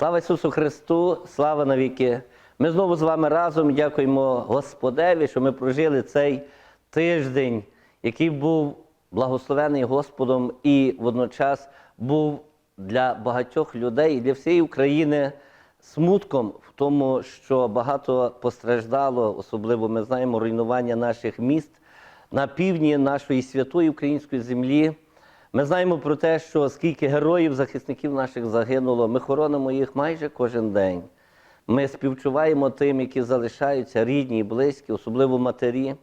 Слава Ісусу Христу, слава навіки. Ми знову з вами разом дякуємо Господеві, що ми прожили цей тиждень, який був благословений Господом і водночас був для багатьох людей і для всієї України смутком в тому, що багато постраждало, особливо ми знаємо руйнування наших міст на півдні нашої святої української землі. Ми знаємо про те, що скільки героїв, захисників наших загинуло. Ми хоронимо їх майже кожен день. Ми співчуваємо тим, які залишаються рідні і близькі, особливо матері,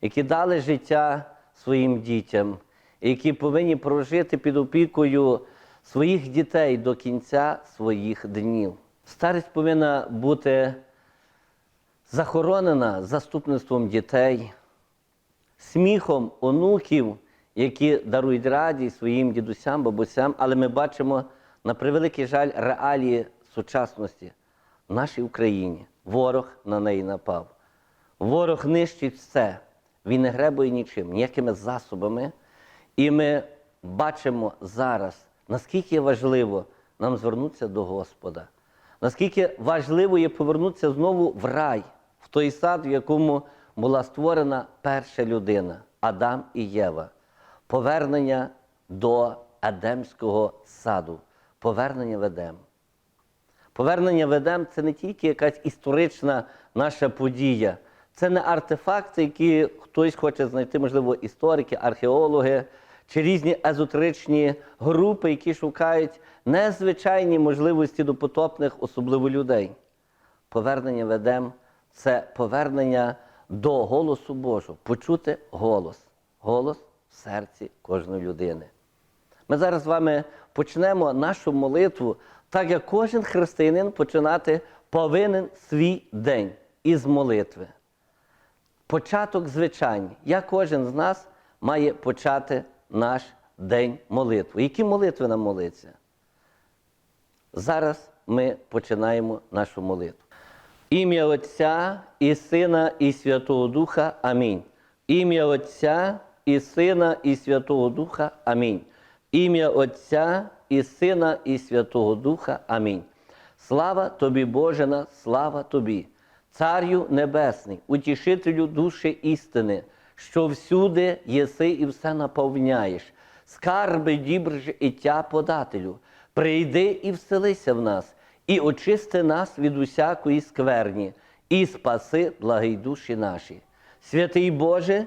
які дали життя своїм дітям, які повинні прожити під опікою своїх дітей до кінця своїх днів. Старість повинна бути захоронена заступництвом дітей, сміхом онуків, які дарують радість своїм дідусям, бабусям, але ми бачимо на превеликий жаль реалії сучасності в нашій Україні. Ворог на неї напав. Ворог нищить все. Він не гребує нічим, ніякими засобами. І ми бачимо зараз, наскільки важливо нам звернутися до Господа, наскільки важливо є повернутися знову в рай, в той сад, в якому була створена перша людина Адам і Єва. Повернення до Едемського саду, повернення в Едем. Повернення в Едем – це не тільки якась історична наша подія, це не артефакти, які хтось хоче знайти, можливо, історики, археологи чи різні езотеричні групи, які шукають незвичайні можливості до потопних, особливо людей. Повернення в Едем – це повернення до голосу Божого, почути голос, голос в серці кожної людини. Ми зараз з вами почнемо нашу молитву, так як кожен християнин починати повинен свій день із молитви. Початок звичайний. Як кожен з нас має почати наш день молитви. Які молитви нам молиться? Зараз ми починаємо нашу молитву. Ім'я Отця і Сина, і Святого Духа. Амінь. Ім'я Отця і Сина, і Святого Духа. Амінь. Ім'я Отця і Сина, і Святого Духа. Амінь. Слава тобі, Божена, слава тобі, Царю Небесний, утішителю душі істини, що всюди єси і все наповняєш, скарби дібр життя подателю, прийди і вселися в нас, і очисти нас від усякої скверні, і спаси благий душі наші. Святий Боже,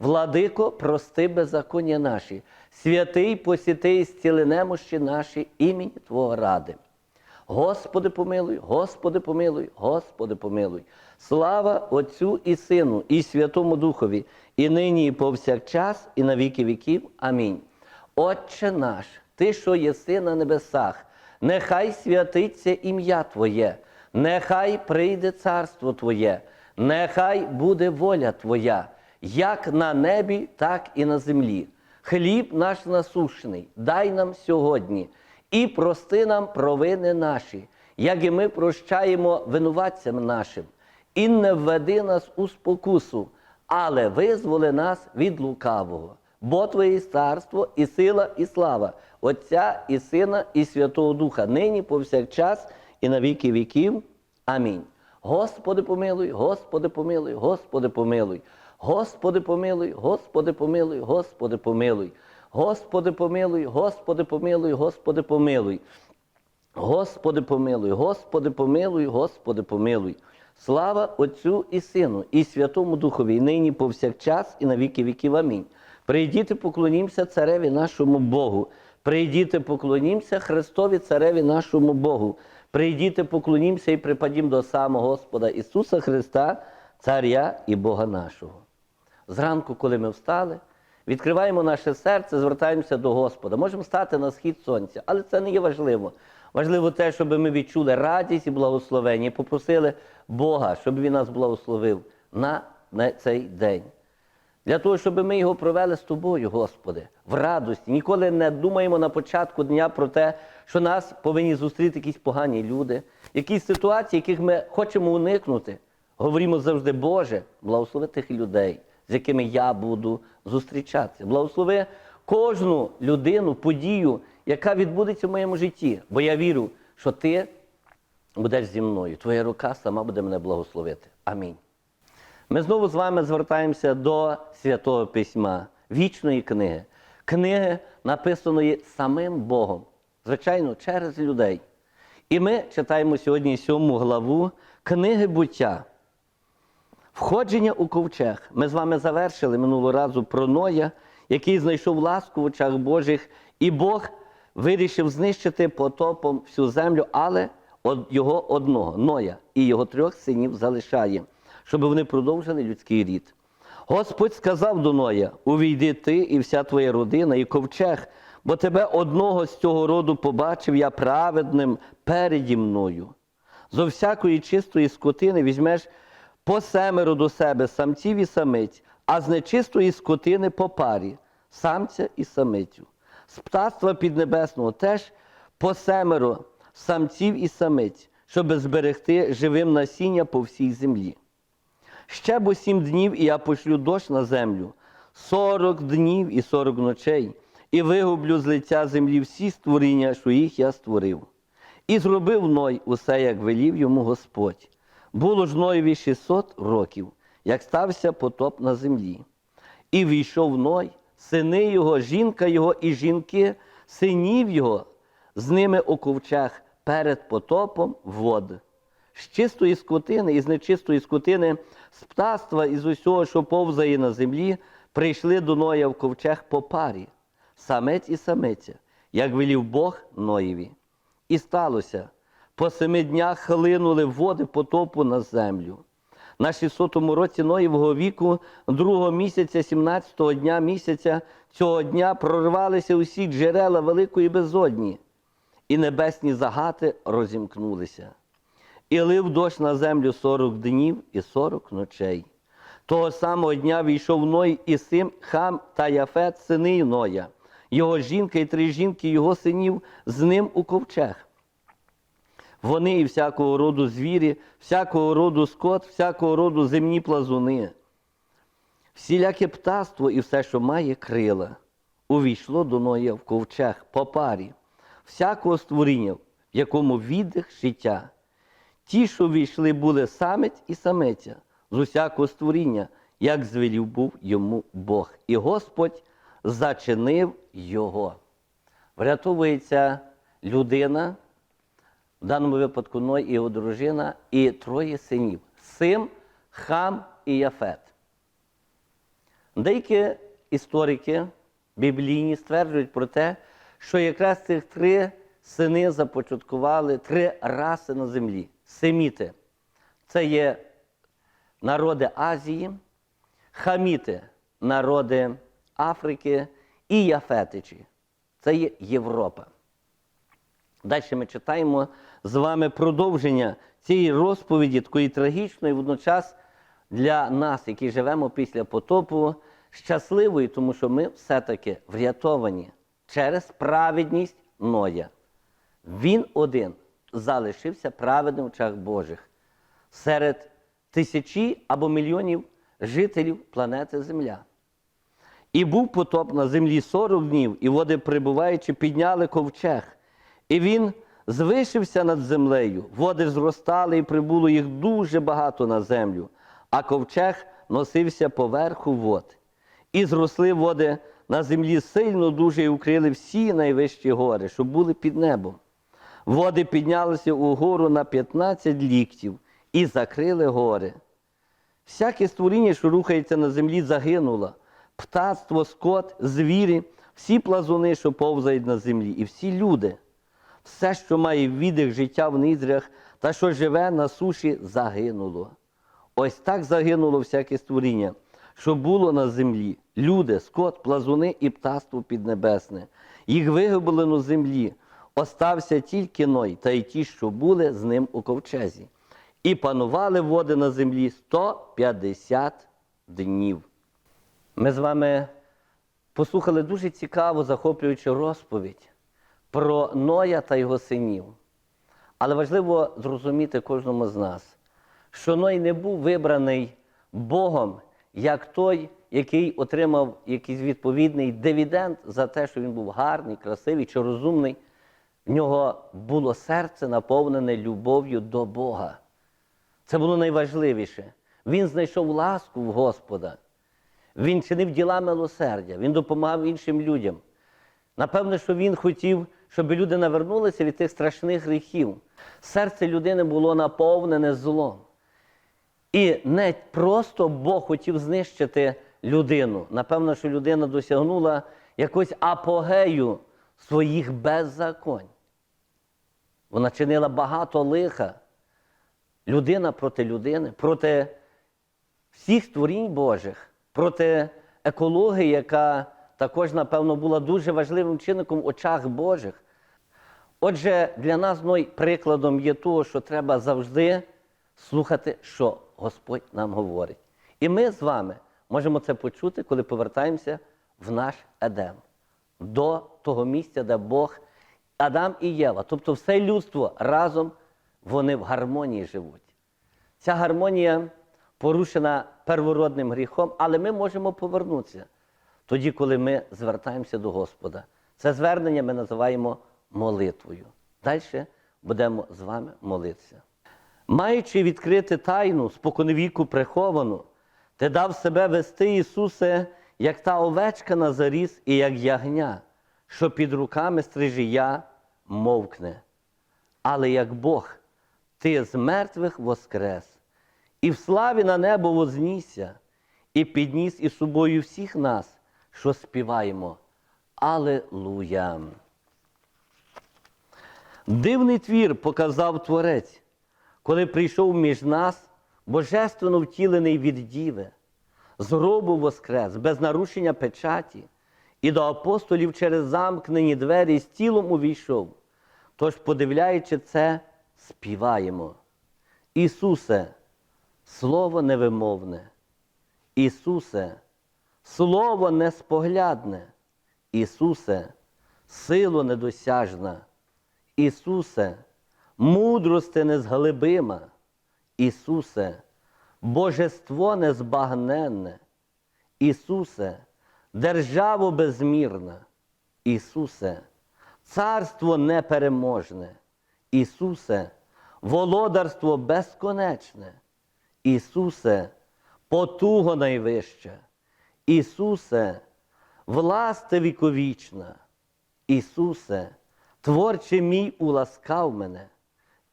Владико, прости беззаконня наші. Святий посіти і немощі наші імені Твого ради. Господи помилуй, Господи помилуй, Господи помилуй. Слава Отцю і Сину, і Святому Духові, і нині, і повсякчас, і на віки віків. Амінь. Отче наш, Ти, що єси на небесах, нехай святиться ім'я Твоє, нехай прийде царство Твоє, нехай буде воля Твоя, як на небі, так і на землі. Хліб наш насушний, дай нам сьогодні і прости нам провини наші, як і ми прощаємо винуватцям нашим, і не введи нас у спокусу, але визволи нас від лукавого. Бо Твоє царство і сила, і слава, Отця і Сина, і Святого Духа, нині повсякчас, і на віки віків. Амінь. Господи помилуй, Господи помилуй, Господи помилуй, Господи помилуй, Господи помилуй, Господи помилуй. Господи помилуй, Господи помилуй, Господи помилуй. Господи помилуй, Господи помилуй, Господи помилуй. Слава Отцю і Сину, і Святому Духові, і нині повсякчас, і на віки віків. Амінь. Прийдіте, поклонімося цареві нашому Богу. Прийдіте, поклонімося Христові Цареві нашому Богу. Прийдіте, поклонімося і припадім до самого Господа Ісуса Христа, Царя і Бога нашого. Зранку, коли ми встали, відкриваємо наше серце, звертаємося до Господа. Можемо стати на схід сонця, але це не є важливо. Важливо те, щоб ми відчули радість і благословення, і попросили Бога, щоб Він нас благословив на, цей день. Для того, щоб ми його провели з тобою, Господи, в радості. Ніколи не думаємо на початку дня про те, що нас повинні зустріти якісь погані люди, якісь ситуації, яких ми хочемо уникнути. Говоримо завжди, Боже, благослови тих людей, з якими я буду зустрічатися. Благослови кожну людину, подію, яка відбудеться в моєму житті. Бо я вірю, що ти будеш зі мною. Твоя рука сама буде мене благословити. Амінь. Ми знову з вами звертаємося до Святого Письма, вічної книги, книги, написаної самим Богом, звичайно, через людей. І ми читаємо сьогодні сьому главу книги буття. Входження у ковчег. Ми з вами завершили минулого разу про Ноя, який знайшов ласку в очах Божих, і Бог вирішив знищити потопом всю землю, але його одного, Ноя, і його трьох синів залишає, щоб вони продовжили людський рід. Господь сказав до Ноя: увійди ти і вся твоя родина, і ковчег, бо тебе одного з цього роду побачив я праведним переді мною. Зо всякої чистої скотини візьмеш по семеро до себе самців і самиць, а з нечистої скотини по парі, самця і самицю. З птаства піднебесного теж по семеро самців і самиць, щоб зберегти живим насіння по всій землі. Ще бо сім днів, і я пошлю дощ на землю, сорок днів і сорок ночей, і вигублю з лиця землі всі створіння, що їх я створив. І зробив Ной усе, як велів йому Господь. Було ж Ноєві 600 років, як стався потоп на землі. І війшов Ной, сини його, жінка його і жінки, синів його, з ними у ковчег перед потопом вод. З чистої скотини і з нечистої скотини, з птаства і з усього, що повзає на землі, прийшли до Ноя в ковчег по парі, самець і самиця, як велів Бог Ноєві. І сталося, по семи днях хлинули води потопу на землю. На 600-му році Ноєвого віку, другого місяця, 17-го дня місяця, цього дня прорвалися усі джерела великої безодні, і небесні загати розімкнулися. І лив дощ на землю 40 днів і 40 ночей. Того самого дня війшов Ной і син Хам та Яфет, сини Ноя, його жінка і три жінки його синів з ним у ковчег. Вони і всякого роду звірі, всякого роду скот, всякого роду земні плазуни. Всіляке птаство і все, що має крила, увійшло до Ноя в ковчег по парі, всякого створіння, в якому віддих життя. Ті, що війшли, були самець і самиця з усякого створіння, як звелів був йому Бог. І Господь зачинив його. Врятовується людина, в даному випадку Ной і його дружина, і троє синів Сим, Хам і Яфет. Деякі історики біблійні стверджують про те, що якраз цих три сини започаткували три раси на землі. Семіти це є народи Азії, хаміти народи Африки і Яфетичі. Це є Європа. Далі ми читаємо з вами продовження цієї розповіді, такої трагічної, водночас для нас, які живемо після потопу, щасливої, тому що ми все-таки врятовані через праведність Ноя. Він один залишився праведним в очах Божих серед тисячі або мільйонів жителів планети Земля. І був потоп на землі 40 днів, і води прибуваючи, підняли ковчег. І він звишився над землею. Води зростали, і прибуло їх дуже багато на землю, а ковчег носився поверху вод. І зросли води на землі сильно дуже і укрили всі найвищі гори, що були під небом. Води піднялися угору на 15 ліктів і закрили гори. Всяке створіння, що рухається на землі, загинуло. Птацтво, скот, звірі, всі плазуни, що повзають на землі, і всі люди, все, що має віддих життя в ніздрях та що живе на суші, загинуло. Ось так загинуло всяке створіння, що було на землі. Люди, скот, плазуни і птаство піднебесне. Їх вигублено землі. Остався тільки Ной та й ті, що були з ним у ковчезі. І панували води на землі 150 днів. Ми з вами послухали дуже цікаву, захоплюючу розповідь про Ноя та його синів. Але важливо зрозуміти кожному з нас, що Ной не був вибраний Богом як той, який отримав якийсь відповідний дивіденд за те, що він був гарний, красивий чи розумний. В нього було серце наповнене любов'ю до Бога. Це було найважливіше. Він знайшов ласку в Господа. Він чинив діла милосердя, він допомагав іншим людям. Напевно, що він хотів, щоб люди навернулися від тих страшних гріхів. Серце людини було наповнене злом. І не просто Бог хотів знищити людину. Напевно, що людина досягнула якогось апогею своїх беззаконь. Вона чинила багато лиха. Людина проти людини, проти всіх створінь Божих, проти екології, яка також, напевно, була дуже важливим чинником в очах Божих. Отже, для нас Ной прикладом є того, що треба завжди слухати, що Господь нам говорить. І ми з вами можемо це почути, коли повертаємося в наш Едем, до того місця, де Бог, Адам і Єва, тобто все людство разом вони в гармонії живуть. Ця гармонія порушена первородним гріхом, але ми можемо повернутися тоді, коли ми звертаємося до Господа. Це звернення ми називаємо молитвою. Далі будемо з вами молитися. Маючи відкрити тайну, споконвіку приховану, ти дав себе вести, Ісусе, як та овечка на заріз і як ягня, що під руками стрижія мовкне. Але як Бог, ти з мертвих воскрес, і в славі на небо вознісся, і підніс із собою всіх нас, що співаємо. Алелуя! Дивний твір показав Творець, коли прийшов між нас, божественно втілений від діви, з гробу воскрес, без нарушення печаті, і до апостолів через замкнені двері з тілом увійшов. Тож, подивляючи це, співаємо. Ісусе, Слово невимовне, Ісусе, Слово неспоглядне, Ісусе, сило недосяжна, Ісусе, мудрости незглибима, Ісусе, Божество незбагненне, Ісусе, державо безмірна, Ісусе, Царство непереможне, Ісусе, володарство безконечне, Ісусе, потуго найвища, Ісусе, власти віковічна, Ісусе, творче мій уласкав мене,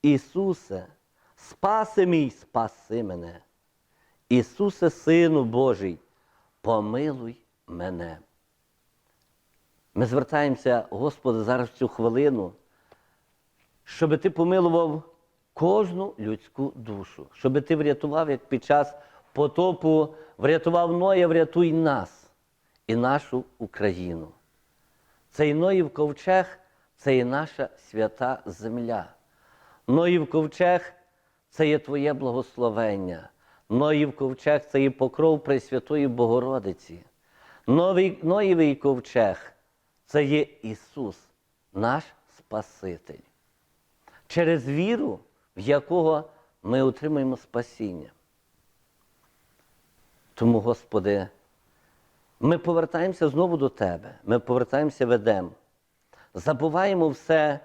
Ісусе, спаси мій, спаси мене, Ісусе, Сину Божий, помилуй мене. Ми звертаємося, Господи, зараз в цю хвилину, щоб Ти помилував кожну людську душу, щоб Ти врятував, як під час потопу врятував Ноя, врятуй нас і нашу Україну. Цей Ноїв ковчег це є наша свята земля. Ноїв ковчег це є Твоє благословення. Ноїв ковчег це є покров Пресвятої Богородиці. Новий, Ноєвий ковчег це є Ісус, наш Спаситель, через віру, в якого ми отримуємо спасіння. Тому, Господи, ми повертаємося знову до Тебе, ми повертаємося в Едем. Забуваємо все,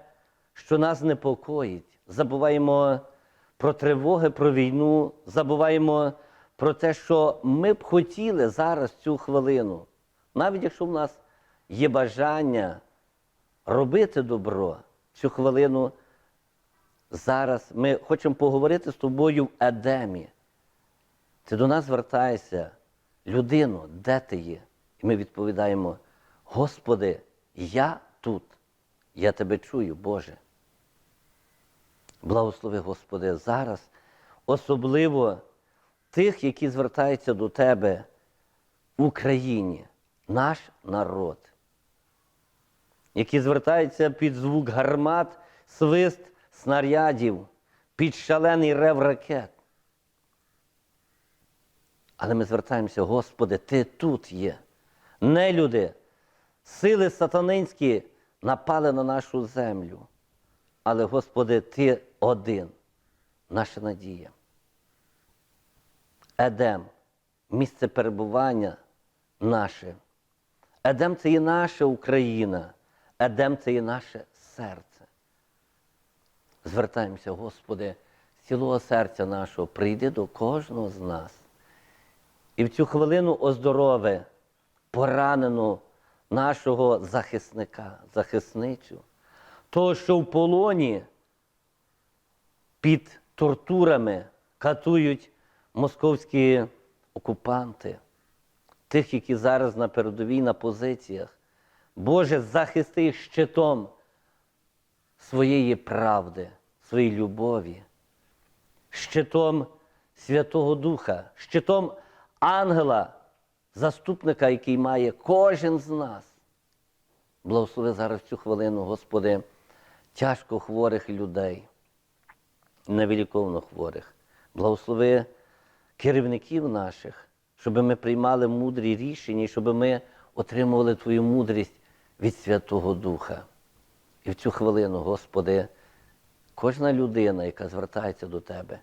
що нас непокоїть, забуваємо про тривоги, про війну, забуваємо про те, що ми б хотіли зараз цю хвилину, навіть якщо в нас є бажання робити добро, цю хвилину зараз ми хочемо поговорити з тобою в Едемі. Ти до нас звертаєшся, людино, де ти є? І ми відповідаємо: Господи, я тут, я тебе чую, Боже. Благослови, Господи, зараз, особливо тих, які звертаються до Тебе в Україні, наш народ, які звертаються під звук гармат, свист снарядів, під шалений рев ракет. Але ми звертаємося, Господи, Ти тут є. Не люди, сили сатанинські напали на нашу землю. Але, Господи, Ти один, наша надія. Едем, місце перебування наше. Едем це є наша Україна, Едем це є наше серце. Звертаємося, Господи, з цілого серця нашого, прийди до кожного з нас. І в цю хвилину оздорови поранену нашого захисника, захисницю, того, що в полоні під тортурами катують московські окупанти, тих, які зараз на передовій на позиціях. Боже, захисти їх щитом своєї правди, своєї любові, щитом Святого Духа, щитом ангела, заступника, який має кожен з нас. Благослови зараз цю хвилину, Господи, тяжко хворих людей, невиліковно хворих. Благослови керівників наших, щоб ми приймали мудрі рішення, щоб ми отримували Твою мудрість від Святого Духа. І в цю хвилину, Господи, кожна людина, яка звертається до Тебе,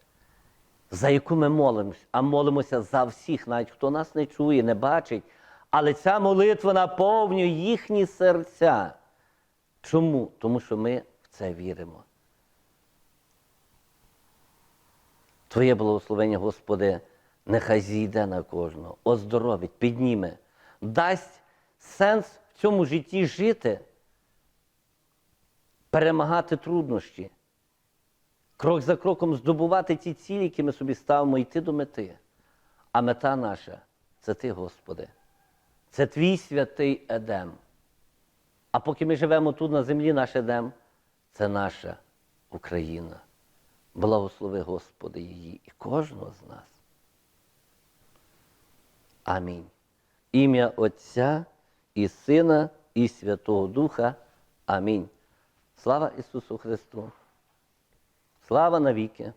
за яку ми молимося, а молимося за всіх, навіть хто нас не чує, не бачить, але ця молитва наповнює їхні серця. Чому? Тому що ми в це віримо. Твоє благословення, Господи, нехай зійде на кожного, оздоровить, підніме, дасть сенс в цьому житті жити, перемагати труднощі, крок за кроком здобувати ті цілі, які ми собі ставимо, йти до мети. А мета наша це Ти, Господи. Це Твій святий Едем. А поки ми живемо тут на землі, наш Едем це наша Україна. Благослови, Господи, її і кожного з нас. Амінь. Ім'я Отця і Сина, і Святого Духа. Амінь. Слава Ісусу Христу! Слава навіки!